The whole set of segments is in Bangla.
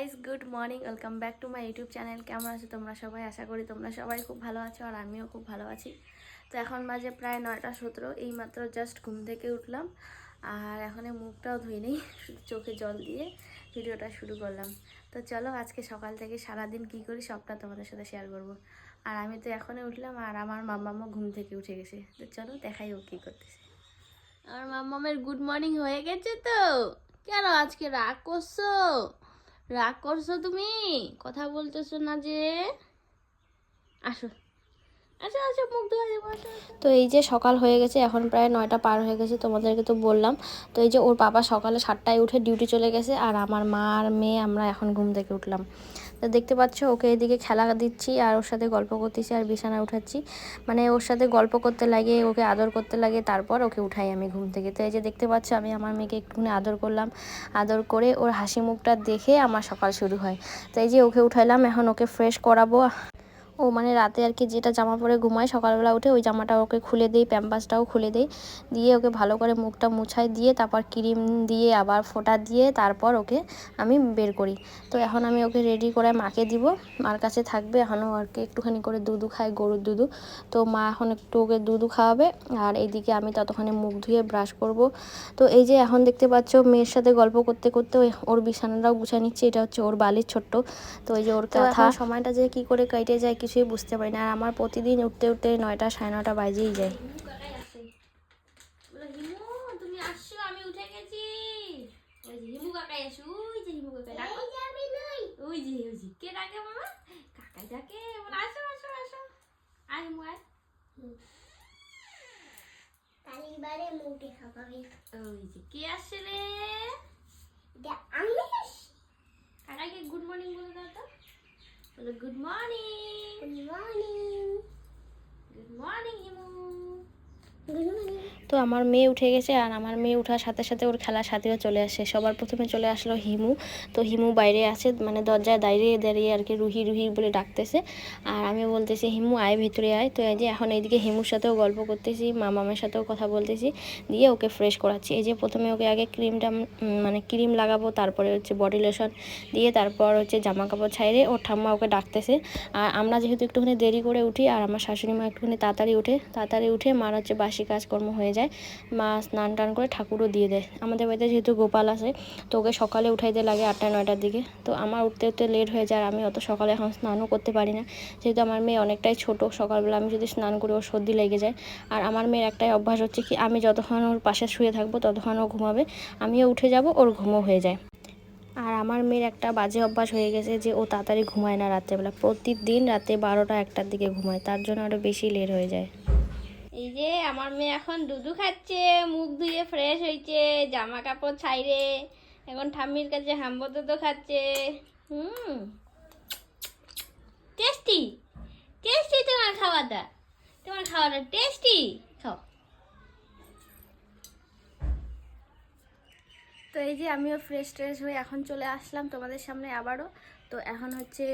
Guys good morning welcome back to my YouTube channel কেমন আছো তোমরা সবাই? আশা করি তোমরা সবাই খুব ভালো আছো আর আমিও খুব ভালো আছি। তো এখন বাজে প্রায় নয়টা সতেরো এইমাত্র জাস্ট ঘুম থেকে উঠলাম। আর এখন এই মুখটাও ধুইনি শুধু চোখে জল দিয়ে ভিডিওটা শুরু করলাম। তো চলো, আজকে সকাল থেকে সারাদিন কি করি সবটা তোমাদের সাথে শেয়ার করব। আর আমি তো এখনই উঠলাম আর আমার মাম্মামও ঘুম থেকে উঠে গেছে। তো চলো, দেখাই ও কী করতেছে। আমার মাম্মামের গুড মর্নিং হয়ে গেছে তো। কেন আজকে রাগ করছ? রাগ করছ তুমি? কথা বলতেছো না যে? আসো। তো এই যে সকাল হয়ে গেছে, এখন প্রায় নয়টা পার হয়ে গেছে, তোমাদেরকে তো বললাম। তো এই যে ওর বাবা সকালে সাতটায় উঠে ডিউটি চলে গেছে, আর আমার মা আর মেয়ে আমরা এখন ঘুম থেকে উঠলাম। তো দেখতে পাচ্ছ, ওকে এদিকে খেলা দিচ্ছি, আর ওর সাথে গল্প করতেছি, আর বিছানায় উঠাচ্ছি। মানে ওর সাথে গল্প করতে লাগে, ওকে আদর করতে লাগে, তারপর ওকে উঠাই আমি ঘুম থেকে। তো এই যে দেখতে পাচ্ছ, আমি আমার মেয়েকে একটুখানি আদর করলাম। আদর করে ওর হাসি মুখটা দেখে আমার সকাল শুরু হয়। তো এই যে ওকে উঠাইলাম, এখন ওকে ফ্রেশ করাবো। ও মানে রাতে আর কি যেটা জামা পরে ঘুমায় সকালবেলা উঠে ওই জামাটা ওকে খুলে দিই প্যাম্পাসটাও খুলে দিই। দিয়ে ওকে ভালো করে মুখটা মুছাই দিয়ে তারপর ক্রিম দিয়ে আবার ফোটা দিয়ে তারপর ওকে আমি বের করি। তো এখন আমি ওকে রেডি করে মাকে দিব মার কাছে থাকবে এখনও আর কি একটুখানি করে দুধু খায় গরুর দুধু। তো মা এখন একটু ওকে দুধু খাওয়াবে আর এইদিকে আমি ততক্ষণে মুখ ধুয়ে ব্রাশ করব। তো এই যে এখন দেখতে পাচ্ছ মেয়ের সাথে গল্প করতে করতে ওই ওর বিছানাটাও গুছিয়ে নিচ্ছে এটা হচ্ছে ওর বালির ছোট্ট। তো এই যে ওর কথা সময়টা যে কি করে কেটে যায় কিছুই বুঝতে পারি না। আর আমার প্রতিদিন উঠতে উঠতে নয়টা সাড়ে নটা বাজেই যায়। তুমি আসছো আমি উঠে গেছি। হিমু কাকাই আসো ওই যে হিমু কাকাই ডাকো। ওই যে ওই যে কে ডাকে মামা? কাকাই ডাকে। বলে আসো আসো আসো। আয় হিমু আয়। কালিবারে মুখে খাবাবি ওই যে কে আসছে রে? আমি কাকাকে গুড মর্নিং বলে দাও তো। Hello, good morning. Good morning. Good morning, Imu. তো আমার মেয়ে উঠে গেছে আর আমার মেয়ে ওঠার সাথে সাথে ওর খেলার সাথেও চলে আসে। সবার প্রথমে চলে আসলো হিমু। তো হিমু বাইরে আছে মানে দরজায় দাঁড়িয়ে দাঁড়িয়ে আর কি রুহি রুহি বলে ডাকতেছে। আর আমি বলতেছি, হিমু, আয় ভিতরে আয়। তো এই যে এখন এইদিকে হিমুর সাথেও গল্প করতেছি, মা মামের সাথেও কথা বলতেছি। দিয়ে ওকে ফ্রেশ করাচ্ছি। এই যে প্রথমে ওকে আগে ক্রিমটা মানে ক্রিম লাগাবো, তারপরে হচ্ছে বডি লোশন দিয়ে তারপর হচ্ছে জামা কাপড় ছাইড়ে ওর ঠাম্মা ওকে ডাকতেছে। আর আমরা যেহেতু একটুখানি দেরি করে উঠি, আর আমার শাশুড়ি মা একটুখানি তাড়াতাড়ি উঠে তাড়াতাড়ি উঠে মার হচ্ছে বাসি কাজকর্ম হয়ে যায়। মা স্নান টান করে ঠাকুরও দিয়ে দেয়। আমাদের বাড়িতে যেহেতু গোপাল আছে, তো ওকে সকালে উঠাইতে লাগে আটটা, নয়টার দিকে। তো আমার উঠতে উঠতে লেট হয়ে যায় আর আমি অত সকালে এখন স্নানও করতে পারি না। যেহেতু আমার মেয়ে অনেকটাই ছোট, সকালবেলা আমি যদি স্নান করি, ওর সর্দি লেগে যায়। আর আমার মেয়ের একটাই অভ্যাস হচ্ছে কি, আমি যতক্ষণ ওর পাশে শুয়ে থাকব, ততক্ষণ ও ঘুমাবে। আমিও উঠে যাব, ওর ঘুমও হয়ে যায়। আর আমার মেয়ের একটা বাজে অভ্যাস হয়ে গেছে যে ও তাড়াতাড়ি ঘুমায় না রাত্রেবেলা। প্রতিদিন রাতে বারোটা, একটার দিকে ঘুমায়, তার জন্য আরও বেশি লেট হয়ে যায়। এই যে আমার মেয়ে এখন দুধু খাচ্ছে, মুখ ধুয়ে ফ্রেশ হয়েছে জামা কাপড় ছাইরে এখন ঠাম্মির কাছে হাম্বো দুধও খাচ্ছে। হুম। টেস্টি। টেস্টি তোমার খাওয়াটা। তোমার খাওয়াটা টেস্টি। খাও। তো এই যে আমিও ফ্রেশ ট্রেশ হয়ে এখন চলে আসলাম তোমাদের সামনে আবারও। তো এখন হচ্ছে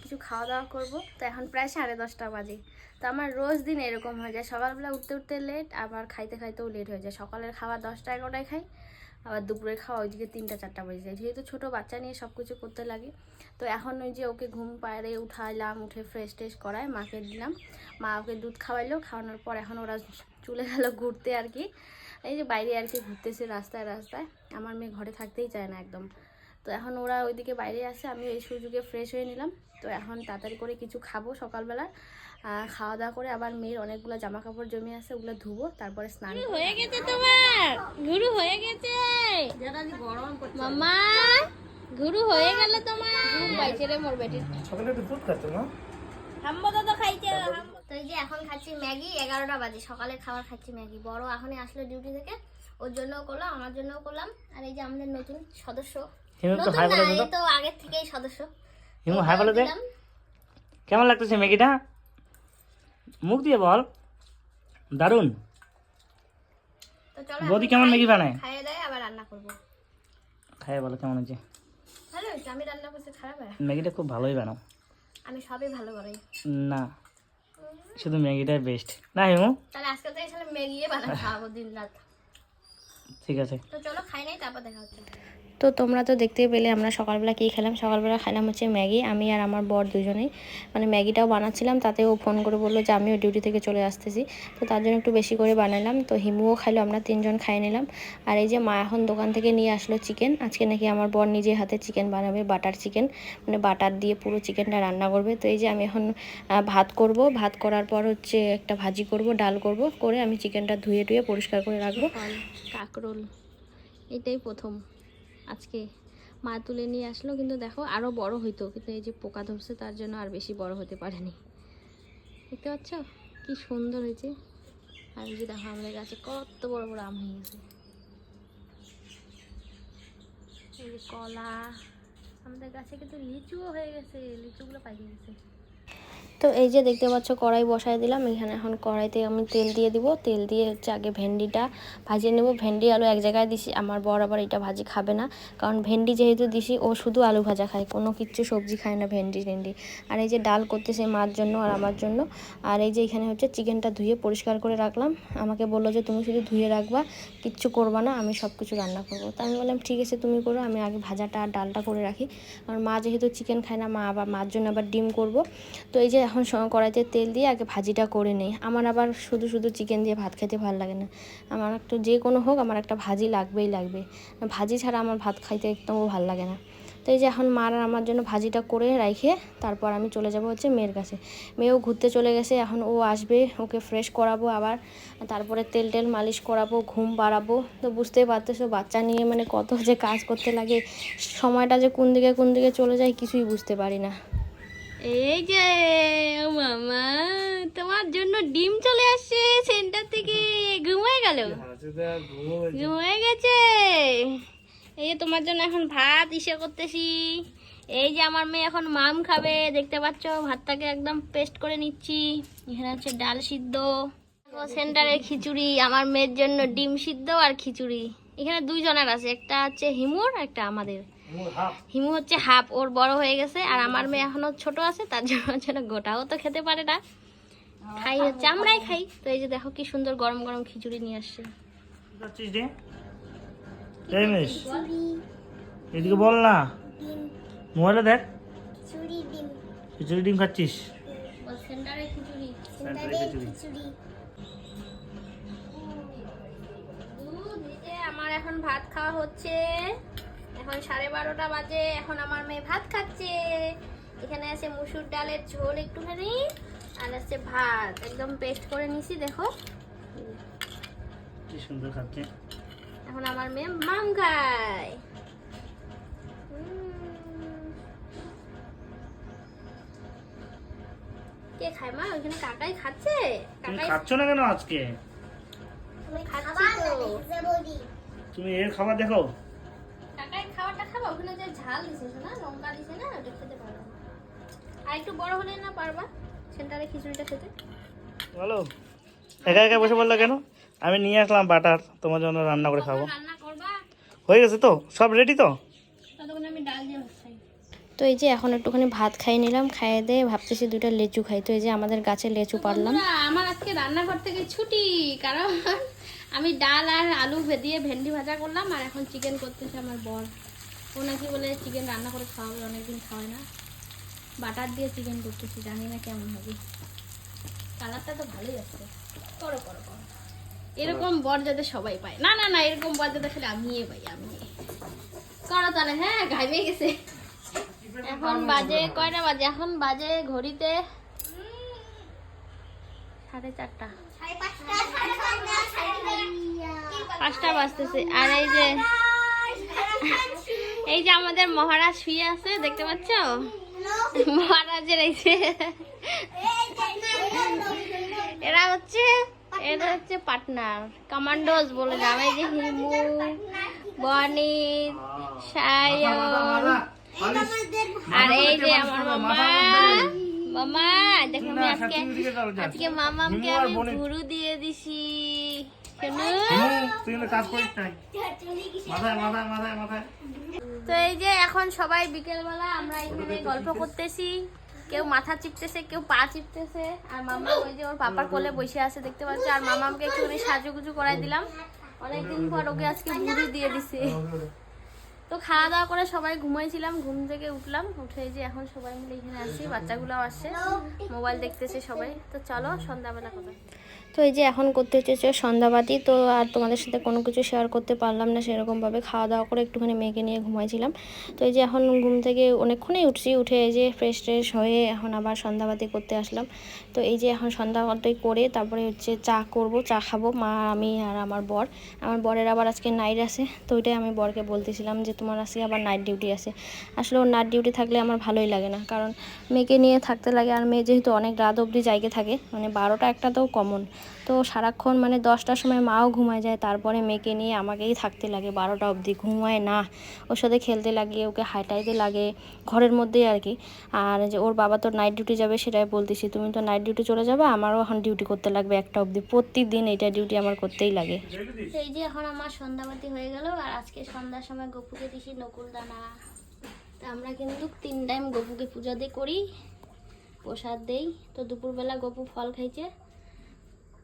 কিছু খাওয়া দাওয়া করব। তো এখন প্রায় সাড়ে দশটা বাজে। তো আমার রোজ দিন এরকম হয়ে যায়। সকালবেলা উঠতে উঠতে লেট আবার খাইতে খাইতেও লেট হয়ে যায়। সকালের খাওয়া দশটা এগারোটায় খাই, আবার দুপুরে খাওয়া ওইদিকে তিনটা চারটা বেজে যায়। যেহেতু ছোটো বাচ্চা নিয়ে সব কিছু করতে লাগে। তো এখন ওই যে ওকে ঘুম পাড়ে উঠাইলাম, উঠে ফ্রেশ ট্রেশ করায়, মাকে দিলাম। মা ওকে দুধ খাওয়াইলো, খাওয়ানোর পর এখন ওরা চলে গেল ঘুরতে আর কি। এই যে বাইরে আর কি ঘুরতেছে রাস্তায় রাস্তায়। আমার মেয়ে ঘরে থাকতেই চায় না একদম। তো এখন ওরা ওইদিকে বাইরে আসে আমি এই সুযোগে ফ্রেশ হয়ে নিলাম। তো এখন তাড়াতাড়ি করে কিছু খাব সকালবেলা। খাওয়া দাওয়া করে আবার মেয়ের অনেকগুলো জামা কাপড় জমে আছে ওগুলো ধুবো তারপরে স্নান হয়ে গেছে তোমার! গুরু হয়ে গেছে! মাম্মা গুরু হয়ে গেল তোমার! বাইছে রে মোর বেটি। সকালে একটু দুধ খাচ্ছ না হাম্বো তো খাইছে। তো এই যে এখন খাচ্ছি ম্যাগি এগারোটা বাজে। সকালে খাবার খাচ্ছি ম্যাগি। বড় এখনই আসলো ডিউটি থেকে। ওর জন্যও করলাম আমার জন্যও করলাম। আর এই যে আমাদের নতুন সদস্য। হিমু একটু হাই বলে দে তো। আগের থেকেই সদস্য। হিমু হাই বলে দে। কেমন লাগতেছে ম্যাগিটা? মুখ দিয়ে বল। তো চলো বৌদি কেমন ম্যাগি বানায়? খাইয়ে দেয় আবার রান্না করব। খাই বলো কেমন হয়েছে? ভালো হয়েছে আমি রান্না করতে খারাপ হয় ম্যাগিটা খুব ভালোই বানাও। আমি সবই ভালো করি না শুধু ম্যাগিটাই বেস্ট না হিমু? তাহলে আজকে থেকে তাহলে ম্যাগিয়ে বানাই খাওয়াবো দিন রাত। ঠিক আছে। তো চলো খাই নাই তারপর দেখা হচ্ছে। তো তোমরা তো দেখতেই পেলে, আমরা সকালবেলা কী খেলাম? সকালবেলা খেলাম হচ্ছে ম্যাগি, আমি আর আমার বর দুজনেই। মানে ম্যাগিটাও বানাচ্ছিলাম, তাতেও ফোন করে বলল যে আমিও ডিউটি থেকে চলে আসতেছি। তো তার জন্য একটু বেশি করে বানালাম। তো হিমুও খাইলো, আমরা তিনজন খাই নিলাম। আর এই যে মা এখন দোকান থেকে নিয়ে আসলো চিকেন, আজকে নাকি আমার বর নিজে হাতে চিকেন বানাবে, বাটার চিকেন। মানে বাটার দিয়ে পুরো চিকেনটা রান্না করবে। তো এই যে আমি এখন ভাত করব। ভাত করার পর হচ্ছে একটা ভাজি করব, ডাল করব। করে আমি চিকেনটা ধুয়ে টুয়ে পরিষ্কার করে রাখব। কাকরোল, এটাই প্রথম। আজকে মা তুলে নিয়ে আসলো, কিন্তু দেখো আরও বড় হইতো, কিন্তু এই যে পোকা ধরছে তার জন্য আর বেশি বড় হতে পারেনি। দেখতে পাচ্ছ? কি সুন্দর হয়েছে। আর এই যে দেখো আমাদের গাছে কত বড় বড় আম হয়ে গেছে। এই যে কলা, আমাদের গাছে কিন্তু লিচুও হয়ে গেছে, লিচুগুলো পাইকে গেছে। তো এই যে দেখতে পাচ্ছ, কড়াই বসাই দিলাম। এখানে এখন কড়াইতে আমি তেল দিয়ে দিব। তেল দিয়ে হচ্ছে আগে ভেন্ডিটা ভাজিয়ে নেব। ভেন্ডি আলু এক জায়গায় দিছি, আমার বর আবার এটা ভাজি খাবে না। কারণ ভেন্ডি যেহেতু দিছি, ও শুধু আলু ভাজা খায়, কোনো কিচ্ছু সবজি খায় না ভেন্ডি টেন্ডি। আর এই যে ডাল করতেছে মার জন্য আর আমার জন্য। আর এই যে এখানে হচ্ছে চিকেনটা ধুয়ে পরিষ্কার করে রাখলাম। আমাকে বলল যে, তুমি শুধু ধুয়ে রাখবা, কিচ্ছু করবা না, আমি সব কিছু রান্না করব। তা আমি বললাম, ঠিক আছে, তুমি করো, আমি আগে ভাজাটা আর ডালটা করে রাখি। কারণ মা যেহেতু চিকেন খায় না, মা আবার মার জন্য আবার ডিম করব। তো এই যে এখন কড়াইতে তেল দিয়ে আগে ভাজিটা করে নেই। আমার আবার শুধু শুধু চিকেন দিয়ে ভাত খেতে ভালো লাগে না। আমার একটু যে কোনো হোক আমার একটা ভাজি লাগবেই লাগবে। ভাজি ছাড়া আমার ভাত খাইতে একদমও ভালো লাগে না। তো এই যে এখন মার আমার জন্য ভাজিটা করে রেখে তারপর আমি চলে যাব হচ্ছে মেয়ের কাছে। মেয়েও ঘুরতে চলে গেছে, এখন ও আসবে, ওকে ফ্রেশ করাবো আবার, তারপরে তেল টেল মালিশ করাবো, ঘুম বাড়াবো। তো বুঝতেই পারতেছো, বাচ্চা নিয়ে মানে কত যে কাজ করতে লাগে, সময়টা যে কোন দিকে কোন দিকে চলে যায় কিছুই বুঝতে পারি না। এই যে মামা তোমার জন্য ডিম চলে আসছে সেন্টার থেকে। ঘুমিয়ে গেল? ঘুমিয়ে গেছে। এই যে তোমার জন্য এখন ভাত ইসে করতেছি। এই যে আমার মেয়ে এখন মাম খাবে দেখতে পাচ্ছ ভাতটাকে একদম পেস্ট করে নিচ্ছি। এখানে হচ্ছে ডাল সিদ্ধ। সেন্টারের খিচুড়ি আমার মেয়ের জন্য ডিম সিদ্ধ আর খিচুড়ি। এখানে দুইজনের আছে একটা হচ্ছে হিমুর একটা আমাদের। হিমু হচ্ছে হাফ ওর বড় হয়ে গেছে আর আমার মেয়ে এখনও ছোট আছে তার জন্য হচ্ছে গোটাও তো খেতে পারে না। খাই হচ্ছে আমরাই খাই। তো এই যে দেখো কি সুন্দর গরম গরম খিচুড়ি নিয়ে আসছে। এদিকে বল না। মোবাইলে দেখ। খিচুড়ি ডিম। খাচ্ছিস? আমার এখন ভাত খাওয়া হচ্ছে। এখন সাড়ে বারোটা বাজে এখন আমার মেয়ে ভাত খাচ্ছে। এখানে আছে মুসুর ডালের ঝোল একটুখানি আর আছে ভাত। একদম পেস্ট করে নিছি দেখো। কি সুন্দর খাচ্ছে। এখন আমার মেয়ে মাম খায়। কে খায় মা? ওইখানে কাকাই খাচ্ছে? কাকাই খাচ্ছ না কেন আজকে? তুমি খাচ্ছি খাবার তো। না দেখতে বলি তুমি এর খাবার দেখো। ওখানে যে ঝাল দিছে না লঙ্কা দিছে না? ওটা খেতে পারো আর একটু বড় হলে না পারবা? সেন্টারে খিচুড়িটা খেতে। বলো। একা একা বসে বলল কেন? আমি নিয়ে আসলাম বাটার তোমার জন্য রান্না করে খাব। হয়ে গেছে তো? সব রেডি তো? আমি ডাল দিয়ে তো এই যে এখন একটুখানি ভাত খাই নিলাম খাইয়ে দিয়ে ভাবতেছি দুটো লেচু খাই। তো এই যে আমাদের গাছে লেচু পারলাম। আমার আজকে রান্নাঘর থেকে ছুটি কারণ আমি ডাল আর আলু ভে- দিয়ে ভেন্ডি ভাজা করলাম আর এখন চিকেন করতেছে আমার বর। ও নাকি বলে চিকেন রান্না করে খাওয়াবে, অনেকদিন খাওয়ায় না। বাটার দিয়ে চিকেন করতেছি, জানি না কেমন হবে। কালারটা তো ভালোই আছে করো করো করো। এরকম বর যাতে সবাই পায়। না না না, এরকম বর যাতে খালি আমি পাই আমি করো তাহলে হ্যাঁ ঘাইমে গেছে। এখন বাজে, কয়টা বাজে? এখন বাজে ঘড়িতে সাড়ে চারটা। পাঁচটা বাজতেছে। আর এই যে এই যে আমাদের মহারাজ শুয়ে আছে দেখতে পাচ্ছ? মহারাজের এই যে এরা হচ্ছে এরা হচ্ছে পার্টনার কমান্ডোজ বলে নাম এই যে হিমু বনি সায়ন আর এই যে আমার মামা মামা দেখো আমি আজকে আজকে মামামকে আমি ঘুরু দিয়ে দিছি। শোনো তুই কাজ করিস নাই। মাথায় মাথায় মাথায় মাথায়। তো এই যে এখন সবাই বিকেলবেলা আমরা এখানে গল্প করতেছি। কেউ মাথা চিপতেছে, কেউ পা চিপতেছে। আর মামা ওই যে ওর পাপার কোলে বসে আছে, দেখতে পাচ্ছি? আর মামাকে একটু সাজুগুজু করাই দিলাম। অনেকদিন পর ওকে আজকে মুড়ি দিয়ে দিছে। তো খাওয়া দাওয়া করে সবাই ঘুমাইছিলাম, ঘুম থেকে উঠলাম, উঠে যে এখন সবাই মিলে এখানে আসছি, বাচ্চাগুলোও আসে মোবাইল দেখতেছে সবাই। তো চলো, সন্ধ্যাবেলা কথা তো এই যে এখন করতে হচ্ছে সন্ধ্যাবাতি, তো আর তোমাদের সাথে কোনো কিছু শেয়ার করতে পারলাম না, সেরকমভাবে খাওয়া দাওয়া করে একটুখানি মেয়েকে নিয়ে ঘুমাইছিলাম। তো এই যে এখন ঘুম থেকে অনেকক্ষণই উঠছি, উঠে এই যে ফ্রেশ ট্রেশ হয়ে এখন আবার সন্ধ্যাবাতি করতে আসলাম। তো এই যে এখন সন্ধ্যাবাতি করে তারপরে হচ্ছে চা করব, চা খাব, মা, আমি আর আমার বর। আমার বরের আবার আজকে নাইট আছে, তো ওইটাই আমি বরকে বলতেছিলাম যে তোমার আজকে আবার নাইট ডিউটি আছে। আসলে ওর নাইট ডিউটি থাকলে আমার ভালোই লাগে না, কারণ মেয়েকে নিয়ে থাকতে লাগে আর মেয়ে যেহেতু অনেক রাত অবধি জায়গা থাকে মানে বারোটা একটা তো কমন তো সারাক্ষণ মানে দশটার সময় মাও ঘুমায় যায়, তারপরে মেয়েকে নিয়ে আমাকেই থাকতে লাগে বারোটা অবধি। ঘুমায় না, ওর সাথে খেলতে লাগে, ওকে হাঁটাইতে লাগে, ঘরের মধ্যেই আর কি। আর যে ওর বাবা তো নাইট ডিউটি যাবে সেটাই বলতেছি, তুমি তো নাইট ডিউটি চলে যাবে, আমারও এখন ডিউটি করতে লাগবে একটা অবধি। প্রত্যেকদিন এইটা ডিউটি আমার করতেই লাগে। এই যে এখন আমার সন্ধ্যাবাতি হয়ে গেল, আর আজকে সন্ধ্যার সময় গপুকে দিছি নকুল দানা তা আমরা কিন্তু তিন টাইম গপুকে পূজা দিয়ে করি, প্রসাদ দেই। তো দুপুরবেলা গপু ফল খাইছে,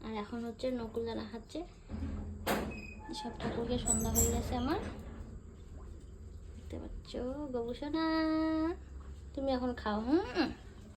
আর এখন হচ্ছে নকুল দানা খাচ্ছে। সব ঠাকুরকে সন্ধ্যা হয়ে গেছে আমার। দেখতে পাচ্ছ গবুসোনা তুমি এখন খাও, হুম?